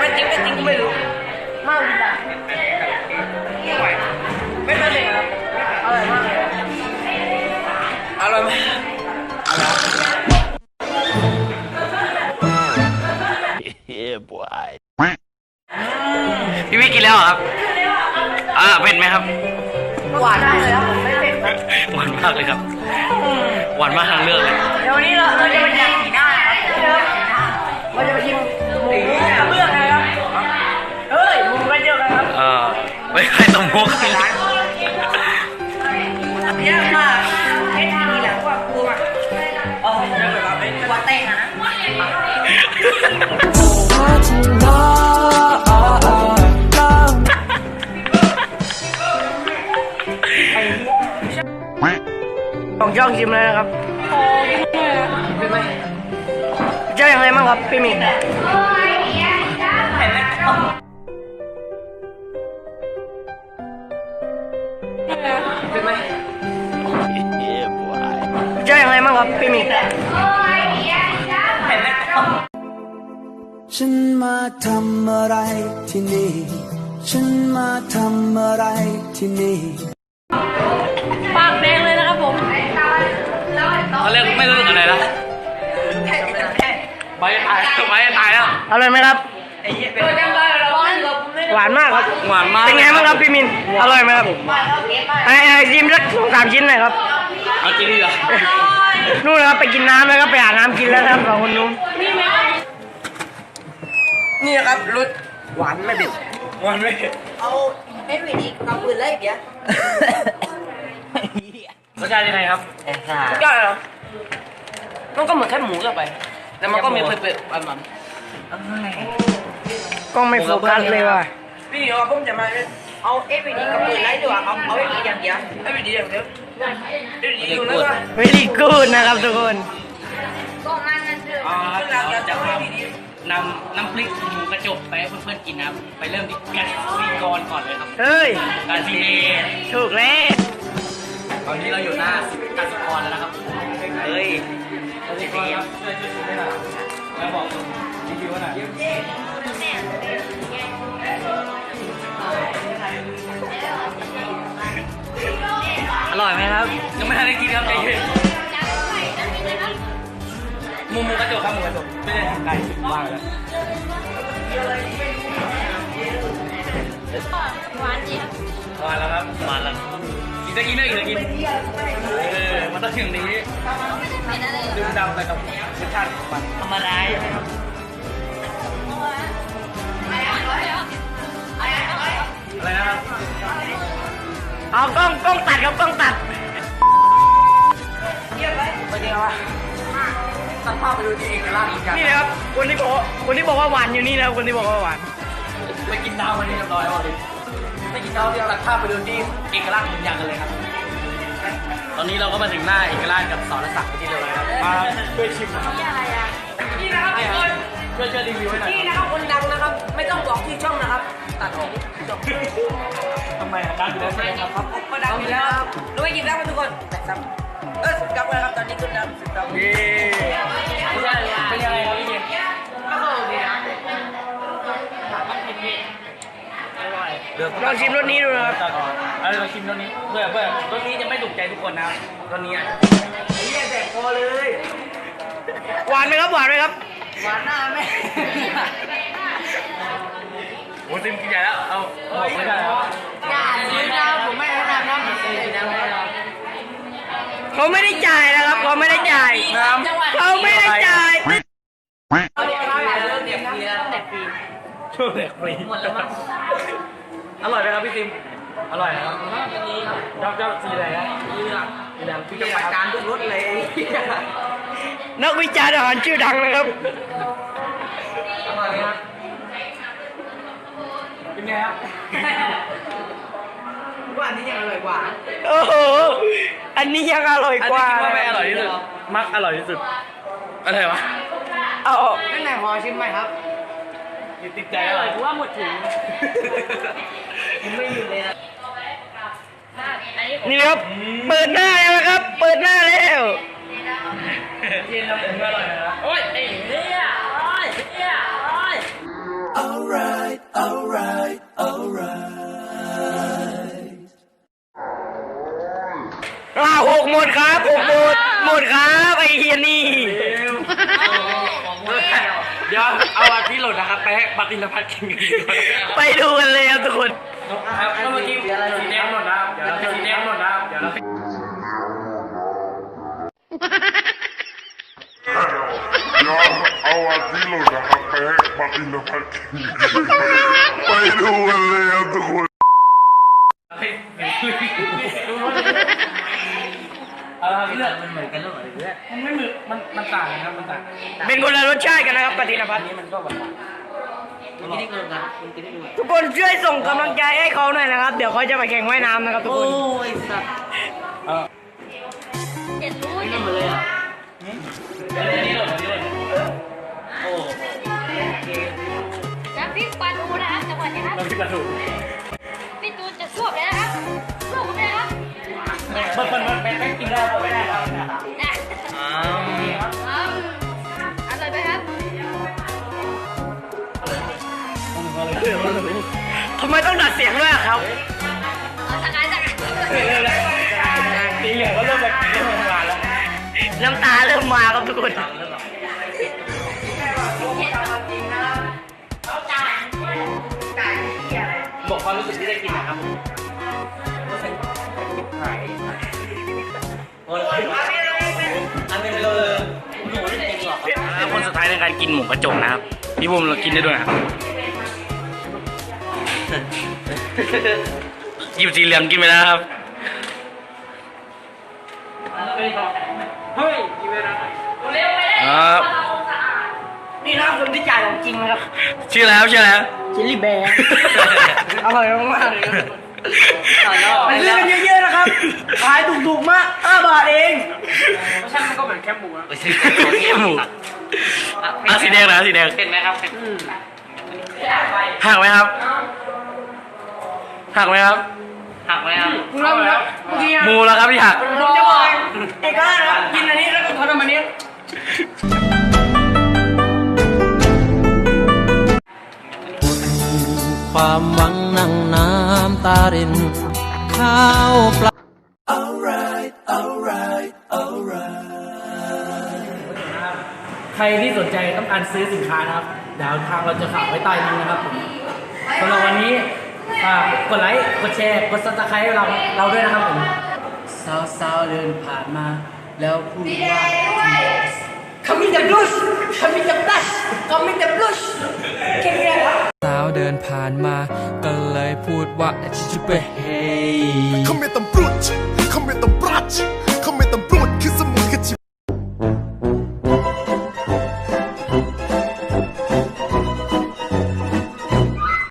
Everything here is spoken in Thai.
เป็นจริงเป็นจริงก็ไม่รู้มากดีนะไม่เป็นไรครับอร่อยมากเลยอร่อยไหมพี่วิกินแล้วเหรอครับ อ่าเผ็ดไหมครับ หวานได้เลยครับผมไม่เผ็ดครับหวานมากเลยครับ หวานมากทางเลือกเลย เดี๋ยววันนี้เราเราจะมากินสีหน้าครับ เราจะมากินหมูเบื้องนะครับเฮ้ยหมูกระเจียวกันครับเออไม่ใช่ตะมุกยากมากเฮ็ดทีหลังกว่าครูอะอ๋อเดี๋ยวแบบเป็นตัวเต้งนะ ของจ้องชิมเลยนะครับ เป็นไหม เจ้าอย่างไรบ้างครับพี่หมิงเป็นไหมเจ้าอย่างไรบ้างครับพี่มิงฉันมาทำอะไรที่นี่ ฉันมาทำอะไรที่นี่ปากแดงเลยนะครับผมเขาเรียกไม่รู้อะไรนะ ใบตายใบตายแล้วอร่อยไหมครับหวานมากครับ หวานมากเป็นไงบ้างครับพี่มิน อร่อยไหมครับไอ้ไอ้ชิมสักสองสามชิ้นหน่อยครับ เอาจริงดิเหรอนู่นนะครับไปกินน้ำแล้วก็ไปหาน้ำกินแล้วนะครับสองคนนู้น นี่นะครับรสหวานไม่เผ็ดหวานไม่เผ็ดเอาเอ็ดวีดีกับปืนเลยเดี๋ยวรสชาติยังไงครับสุดยอดเลยเหรอมันก็เหมือนแค่หมูทั่วไป แต่มันก็มีเผ็ดๆมันๆก็ไม่โฟกัสเลยว่ะพี่เอาผมจะมาเอาเอ็ดวีดีกับปืนเลยดีกว่าเอาเอาเอ็ดวีดีอย่างเดียวไม่ดีอย่างเดียวไม่ดีกูดนะครับทุกคนอ๋อครับเดี๋ยวจะนำน้ำพริกหมูกระจกไปให้เพื่อนๆกินนะครับไปเริ่มที่แกสซีกรก่อนเลยครับเฮ้ยกาซีเนถูกแล้วตอนนี้เราอยู่หน้ากาสิกรแล้วนะครับเฮ้ย กาสิกรครับช่วยช่วยช่วยหน่อยแล้วบอกรีวิวหน่อยอร่อยไหมครับ ยังไม่ทันได้กินครับใจเย็นหมูหมูกระจกครับหมูกระจกไม่ได้ไก่ว่างแล้วมานจีหวานแล้วครับมานแล้วอีกสักกินได้อีกสักกินเออมันต้องถึงนี้ ดื่มดำไปกับรสชาติของมันธรรมดาอะไรนะครับเอากล้องกล้องตัดครับกล้องตัดเป็นยังไงวะตัดภาพไปดูที่เอกลักษณ์อีกอย่างนี่นะครับคนที่บอกคนที่บอกว่าหวานอยู่นี่นะครับคนที่บอกว่าหวานไปกินดาววันนี้เรียบร้อยแล้วดิไปกินดาวที่เอาตัดภาพไปดูที่เอกลักษณ์อีกอย่างกันเลยครับ ตอนนี้เราก็มาถึงหน้าเอกลักษณ์กับสอนศักดิ์ที่เรียบร้อยแล้วมาช่วยชิมนะครับนี่นะครับทุกคนช่วยช่วยรีวิวให้หน่อยนี่นะครับคนดังนะครับ ไม่ต้องบอกที่ช่องนะครับ ตัดออกจบทำไมอะดังอยู่แล้วใช่ไหมครับผมก็ดังอยู่แล้วครับรู้ไหมกินได้ไหมทุกคนแต่ซ้ำเออดังเลยครับตอนนี้ขึ้นดังสุดดังเลือกลองชิมรสนี้ดูนะครับตัดออกเอาเราชิมรสนี้เพื่อเพื่อรสนี้จะไม่ถูกใจทุกคนนะรสนี้อะนี่แตกคอเลย หวานไหมครับหวานไหมครับ หวานหน้าแม่โอ้ซิมกินใหญ่แล้ว เอาเอาไม่ได้แล้วอย่าซื้อนะผมไม่แนะนำนะผมซื้อนะไม่เอาเขาไม่ได้จ่ายนะครับเขาไม่ได้จ่ายน้ำเขาไม่ได้จ่ายเอาเดี๋ยวเราเริ่มเด็กฟรีแล้วเด็กฟรีช่วยเด็กฟรีหมดแล้วมั้ง อร่อยไหมครับพี่ซิม อร่อยนะครับชอบชอบสีอะไรนะสีเหลืองสีเหลืองพี่จะจะประไปจานทุกรถเลย นักวิจารณ์อาหารชื่อดังนะครับ อร่อยไหมครับเป็นไงครับว่าอันนี้ยังอร่อยกว่า โอ้โห อันนี้ยังอร่อยอันกนี้ว่าคิดว่าไม่อร่อยที่สุด มักอร่อยที่สุด อะไรวะ เอานั่นไหนพอชิมไหมครับอยู่ติดใจอร่อยว่าหมดถุง ไม่เลยนี่ครับ เปิดหน้าแล้วครับ เปิดหน้าแล้วเย็นแล้วผมอร่อยนะโอ้ยไอ้เหี้ยโอ้ยเหี้ยโอ้ย alright alright alright อ่าหกหมดครับหกหมดหมดครับไอ้เฮียนี่เดี๋ยวเอาอันที่หล่นนะครับ ไปให้ปฏิรพัฒน์กินกันดีกว่าไปดูกันเลยครับทุกคน ครับก็เมื่อกี้สีแดงหล่นนะครับเดี๋ยวเราไปสีแดงหล่นะครับเดี๋ยวเราไปเดี๋ยเอาอันที่หล่นะครับไปให้ปาตินพัฒน์กินไปดูกันเลยครับทุกคนเอาละเลือกมันเหมือนกันหรือเปล่าเลือกมันไม่เหมือนมันมันต่างกันครับมันต่างเป็นคนละรสชาติกันนะครับปฏินพัทนี้มันก็หวาน ทุกคนช่วยส่งกำลังใจให้เขาหน่อยนะครับ เดี๋ยวเขาจะไปแข่งว่ายน้ำนะครับทุกคนยสัตว์ำไมต้องดัดเสียงด้วยอะครับเอาสักการสักการสีเหลืองก็เริ่มแบบเริ่มทำงานแล้วน้ำตาเริ่มมาครับทุกคน บอกความรู้สึกที่ได้กินนะครับหายอันนี้เลยหนูไม่ได้กินหรอกคนสุดท้ายในการกินหมูกระจกนะครับพี่บุ้มเรากินได้ด้วยนะครับ หยิบสีเหลืองกินไปแล้วครับ เฮ้ยกินไปแล้วครับ นี่นะคนที่จ่ายของจริงนะครับชื่อแล้วชื่อแล้วชิลลี่แบร์ อร่อยมากๆเลยครับไปซื้อกันเยอะๆนะครับ ขายถูกๆมาก5บาทเองใช่มันก็เหมือนแคบหมูอะแค่หมูอะสีแดงนะสีแดงเป็นไหมครับหักไหมครับ หักไหมครับ หักไหมครับคุณรับแล้วเมื่อกี้หมูแล้วครับที่หักผมจะบอกเอกราชนะครับกินอันนี้แล้วก็ทำอันนี้ความหวังนั่งน้ำตารินข้าวปลา alright alright alright ใครที่สนใจต้องการซื้อสินค้านะครับเดี๋ยวทางเราจะฝากไว้ใต้ลิงก์นะครับผมสำหรับวันนี้ ฝากกดไลค์ กดแชร์ กดซับสไครต์เราเราด้วยนะครับผมสาวๆเดินผ่านมา แล้วพูดว่า Coming the blues Coming the blush Coming the blush แค่นี้ครับสาวเดินผ่านมา ก็เลยพูดว่าชิบเปเฮ Come with them brunch, come with them brunch